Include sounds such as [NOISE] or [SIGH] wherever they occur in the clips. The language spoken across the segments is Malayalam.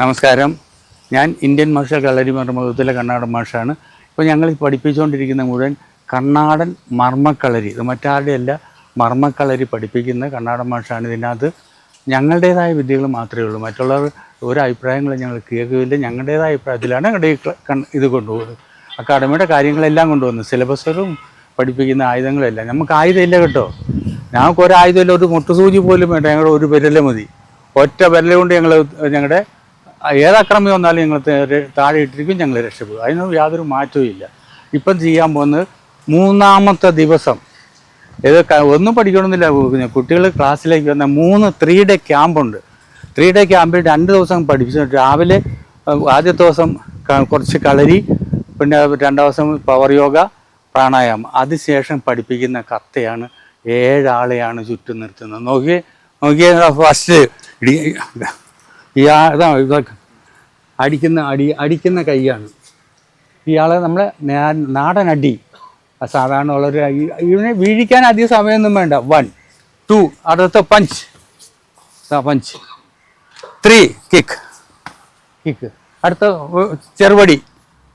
നമസ്കാരം. ഞാൻ ഇന്ത്യൻ മാർഷൽ കളരി മർമ്മത്തിലെ കണ്ണാടൻ മാഷാണ്. ഇപ്പോൾ ഞങ്ങൾ പഠിപ്പിച്ചുകൊണ്ടിരിക്കുന്ന മുഴുവൻ കണ്ണാടൻ മർമ്മക്കളരി ഇത് മറ്റാരുടെയല്ല മർമ്മക്കളരി പഠിപ്പിക്കുന്ന കണ്ണാടൻ മാഷാണ് ഇതിനകത്ത്. ഞങ്ങളുടേതായ വിദ്യകൾ മാത്രമേ ഉള്ളൂ. മറ്റുള്ളവർ ഒരു അഭിപ്രായങ്ങളും ഞങ്ങൾ കേൾക്കുകയില്ല ഞങ്ങളുടേതായ അഭിപ്രായത്തിലാണ് ഞങ്ങളുടെ ഇത് കൊണ്ടുപോകുന്നത്. അക്കാഡമിയുടെ കാര്യങ്ങളെല്ലാം കൊണ്ടുവന്നു സിലബസും പഠിപ്പിക്കുന്ന ആയുധങ്ങളെല്ലാം. നമുക്ക് ആയുധമില്ല കേട്ടോ. ഞങ്ങൾക്ക് ഒരു ആയുധമില്ല ഒരു മുട്ടുസൂചി പോലും വേണ്ട. ഞങ്ങളുടെ ഒരു വിരൽ മതി. ഒറ്റ വിരൽ കൊണ്ട് ഞങ്ങൾ ഞങ്ങളുടെ ഏതക്രമം വന്നാലും ഞങ്ങൾ താഴെ ഇട്ടിരിക്കും ഞങ്ങൾ രക്ഷപ്പെടും. അതിന് യാതൊരു മാറ്റവും ഇല്ല. ഇപ്പം ചെയ്യാൻ പോകുന്നത് മൂന്നാമത്തെ ദിവസം. ഇത് ഒന്നും പഠിക്കണമെന്നില്ല കുട്ടികൾ ക്ലാസ്സിലേക്ക് വന്ന മൂന്ന് ത്രീ ഡേ ക്യാമ്പുണ്ട് ത്രീ ഡേ ക്യാമ്പിൽ രണ്ട് ദിവസം പഠിപ്പിച്ചു. രാവിലെ ആദ്യത്തെ ദിവസം കുറച്ച് കളരി പിന്നെ രണ്ടാം ദിവസം പവർ യോഗ പ്രാണായാമം. അതിനുശേഷം പഠിപ്പിക്കുന്ന കത്തയാണ് ഏഴാളെയാണ് ചുറ്റും നിർത്തുന്നത്. നോക്കിയേ നോക്കിയാൽ ഫസ്റ്റ് ഇതാ ഇതൊക്കെ അടിക്കുന്ന അടി അടിക്കുന്ന കൈയാണ്. ഇയാളെ നമ്മളെ നാടൻ അടി. സാധാരണ ഉള്ളൊരു ഇവനെ വീഴിക്കാൻ അധികം സമയമൊന്നും വേണ്ട. വൺ ടു അടുത്ത punch punch three kick kick അടുത്ത ചെറുപടി.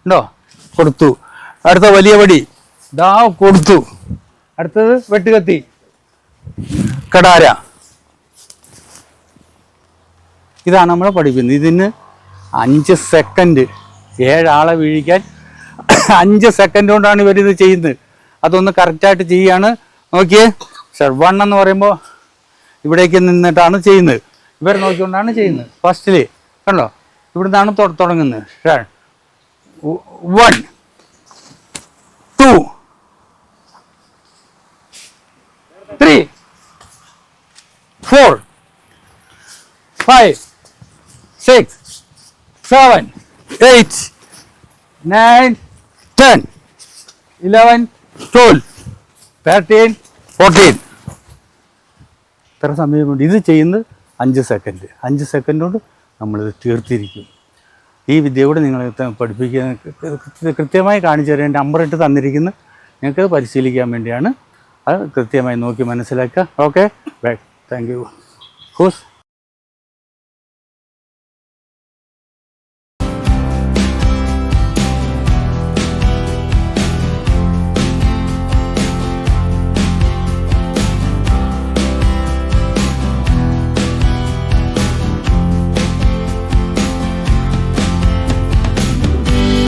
ഉണ്ടോ? കൊടുത്തു. അടുത്ത വലിയ വടി ദാ കൊടുത്തു. അടുത്തത് വെട്ടുകത്തി. കടാര. ഇതാണ് നമ്മൾ പഠിക്കുന്നത് ഇതിന് അഞ്ച് സെക്കൻഡ് ഏഴാളെ വീഴിക്കാൻ [COUGHS] അഞ്ച് സെക്കൻഡ് കൊണ്ടാണ് ഇവരിത് ചെയ്യുന്നത്. അതൊന്ന് കറക്റ്റായിട്ട് ചെയ്യാണ്. നോക്കിയേ. ഷർവൺ എന്ന് പറയുമ്പോൾ ഇവിടേക്ക് നിന്നിട്ടാണ് ചെയ്യുന്നത്. ഇവർ നോക്കിക്കൊണ്ടാണ് ചെയ്യുന്നത്. ഫസ്റ്റിൽ കണ്ടോ? ഇവിടെ തൊ- തുടങ്ങുന്നത്. One two three four five six, seven, eight, nine, ten, eleven, twelve, thirteen, fourteen. ഇത്ര സമയമുണ്ട്. ഇത് ചെയ്യുന്നത് അഞ്ച് സെക്കൻഡ് അഞ്ച് സെക്കൻഡ് കൊണ്ട് നമ്മളിത് തീർത്തിരിക്കും. ഈ വിദ്യ കൂടെ നിങ്ങളെ ത- പഠിപ്പിക്കാൻ കൃത്യമായി കാണിച്ചു തരാൻ നമ്പർ ഇട്ട് തന്നിരിക്കുന്നു ഞങ്ങൾക്ക് പരിശീലിക്കാൻ വേണ്ടിയാണ്. അത് കൃത്യമായി നോക്കി മനസ്സിലാക്കുക. Okay thank you whose